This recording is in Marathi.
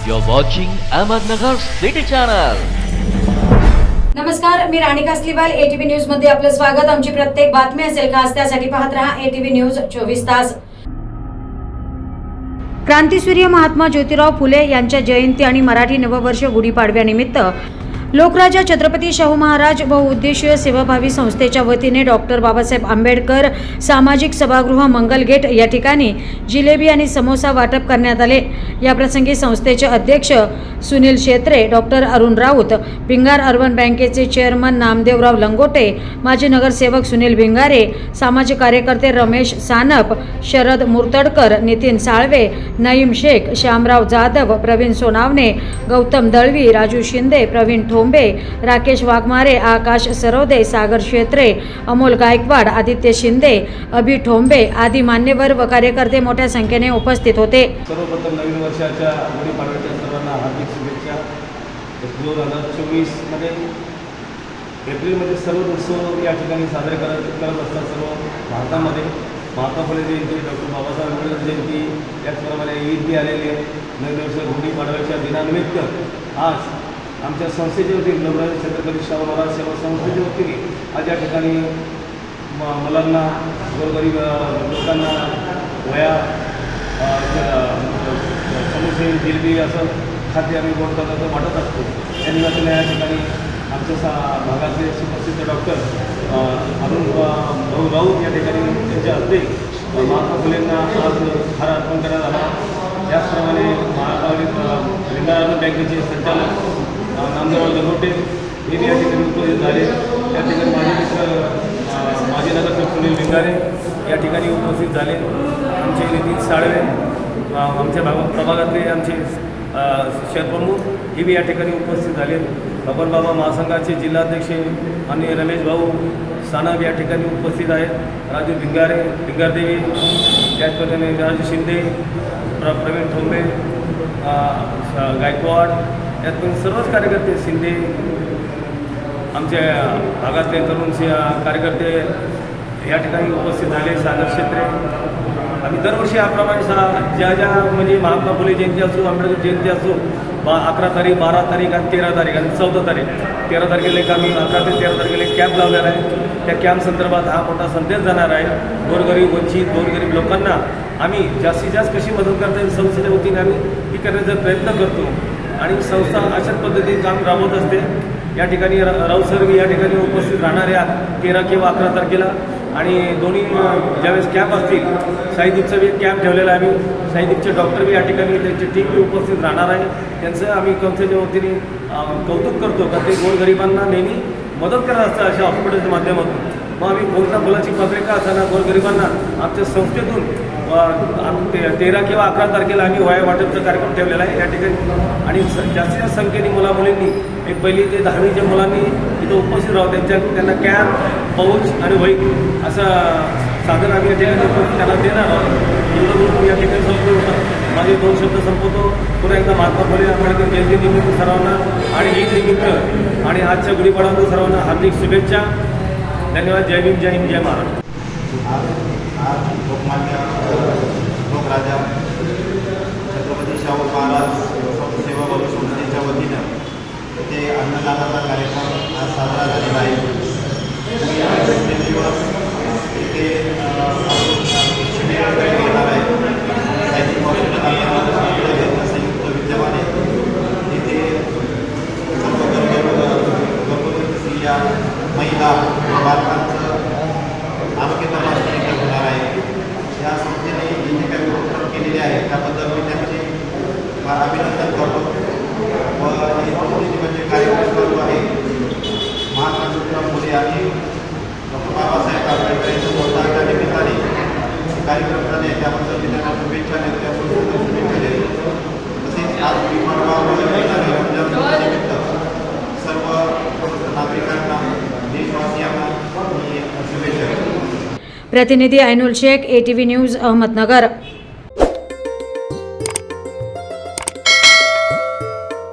You're watching Ahmednagar City Channel. नमस्कार मी राणी कासलीवाल एटीव्ही न्यूजमध्ये आपलं स्वागत आमची प्रत्येक बातमी असेल खास त्यासाठी पाहत रहा एटीव्ही न्यूज चोवीस तास क्रांतीसूर्य महात्मा ज्योतिराव फुले यांच्या जयंती आणि मराठी नववर्ष गुढीपाडव्यानिमित्त लोकराजा छत्रपती शाहू महाराज बहुउद्देशीय सेवाभावी संस्थेच्या वतीने डॉक्टर बाबासाहेब आंबेडकर सामाजिक सभागृह मंगल गेट या ठिकाणी जिलेबी आणि समोसा वाटप करण्यात आले. याप्रसंगी संस्थेचे अध्यक्ष सुनील शेत्रे डॉक्टर अरुण राऊत भिंगार अर्बन बँकेचे चेअरमन नामदेवराव लंगोटे माजी नगरसेवक सुनील भिंगारे सामाजिक कार्यकर्ते रमेश सानप शरद मुर्तडकर नितीन साळवे नईम शेख श्यामराव जाधव प्रवीण सोनावणे गौतम दळवी राजू शिंदे प्रवीण ठो ठोंबे राकेश वाघमारे आकाश सरोदे सागर शेत्रे अमोल गायकवाड आदित्य शिंदे अभि ठोंबे आदी मान्यवर व कार्यकर्ते मोठ्या संख्येने उपस्थित होते. सर्वप्रथम नवीन वर्षाच्या गुढीपाडव्याच्या सर्वांना हार्दिक शुभेच्छा. दोन हजार चोवीसमध्ये एप्रिलमध्ये सर्व उत्सव या ठिकाणी साजरे करत करत असतात सर्व भारतामध्ये. महात्मा फुले जयंती डॉक्टर बाबासाहेब आंबेडकर जयंती त्याचप्रमाणे ईद बी आलेली आहे. नवीन वर्ष गुढीपाडव्याच्या दिनानिमित्त आज आमच्या संस्थेच्या वतीने नवराज छत्रपती शाहू महाराज सेवा संस्थेच्या वतीने आज या ठिकाणी म मुलांना गोरगरीब लोकांना वया समोसे जिलबी असं खाद्य आम्ही गोड पदार्थ वाटत असतो या निमित्ताने या ठिकाणी आमच्या सा भागातले सुप्रसिद्ध डॉक्टर अरुण भाऊ राऊत या ठिकाणी त्यांच्या हस्ते महात्मा फुलेंना आज हार अर्पण करण्यात आला. त्याचप्रमाणे महात्मा बँकेचे संचालक अ, नामदेवराव हे या ठिकाणी उपस्थित झाले त्या ठिकाणी माझे मित्र अ, माजी नगरसेवक सुनील भिंगारे या ठिकाणी उपस्थित झाले आमचे नितीन साळवे आमच्या भाग प्रभागातले आमचे शेतप्रमुख शहरप्रमुख हे बी या ठिकाणी उपस्थित झाले भगवान बाबा महासंघाचे जिल्हाध्यक्ष आणि रमेश भाऊ सानप या ठिकाणी उपस्थित आहेत राजू भिंगारे भिंगारदेवी त्याचप्रमाणे राजू शिंदे प्र प्रवीण ठोंबे गायकवाड यातून सर्वच कार्यकर्ते शिंदे आमच्या भागातले तरुण कार्यकर्ते या ठिकाणी उपस्थित झाले सागर क्षेत्रे. आम्ही दरवर्षी याप्रमाणे सा ज्या ज्या म्हणजे महात्मा फुले जयंती असो आंबेडकर जयंती असो बा अकरा तारीख बारा तारीख आणि तेरा तारीख आणि चौदा तारीख. तेरा तारखेला एक आम्ही अकरा ते तेरा तारखेला एक कॅम्प लावलेला आहे. त्या कॅम्प संदर्भात हा मोठा संदेश जाणार आहे. गोरगरीब वंचित गोरगरीब लोकांना आम्ही जास्तीत जास्त कशी मदत करता येईल संस्थेच्या वतीने आम्ही ती करण्याचा प्रयत्न करतो. आणि संस्था अशाच पद्धतीने काम राबवत असते. या ठिकाणी राऊ राऊत सर बी या ठिकाणी उपस्थित राहणार आहेत तेरा किंवा अकरा तारखेला आणि दोन्ही ज्यावेळेस कॅम्प असतील साईदीपचा बी कॅम्प ठेवलेला आहे आम्ही. साईदीपचे डॉक्टर बी या ठिकाणी त्यांची टीम बी उपस्थित राहणार आहे. त्यांचं आम्ही कंसेच्या वतीने कौतुक करतो का ते गोरगरिबांना नेहमी मदत करत असतं अशा हॉस्पिटलच्या माध्यमातून. मग आम्ही कोणत्या फुलाची पत्रिका असताना गोरगरिबांना आमच्या संस्थेतून तेरा किंवा अकरा तारखेला आम्ही वया वाटपचा कार्यक्रम ठेवलेला आहे. या ठिकाणी आणि स- जास्तीत जास्त संख्येने मुला मुलींनी एक पहिली ते दहावीच्या मुलांनी इथं उपस्थित राहू त्यांच्या त्यांना कॅम्प पाऊच आणि वही असं साधन आम्ही या त्यांना देणार आहोत. एवढं या ठिकाणी संपतो माझे दोन शब्द संपवतो. पुन्हा एकदा महात्मा फुले आंबेडकर जयंती निमित्त सर्वांना आणि ईद निमित्त आणि आजच्या गुढीपाडव्याचं सर्वांना हार्दिक शुभेच्छा. धन्यवाद. जय भीम जय हिंद जय महाराष्ट्र आज आज लोकमान्य लोकराजा छत्रपती शाहू महाराज सेवाभावी संस्थेच्या वतीनं ते अन्नदानाला वर्धाच्या निमित्ताने कार्यक्रम शुभेच्छा शुभेच्छा तसेच आज सर्व नागरिकांना, देशवासियांना मी शुभेच्छा प्रतिनिधी ऐनुल शेख एटीव्ही न्यूज़ अहमदनगर.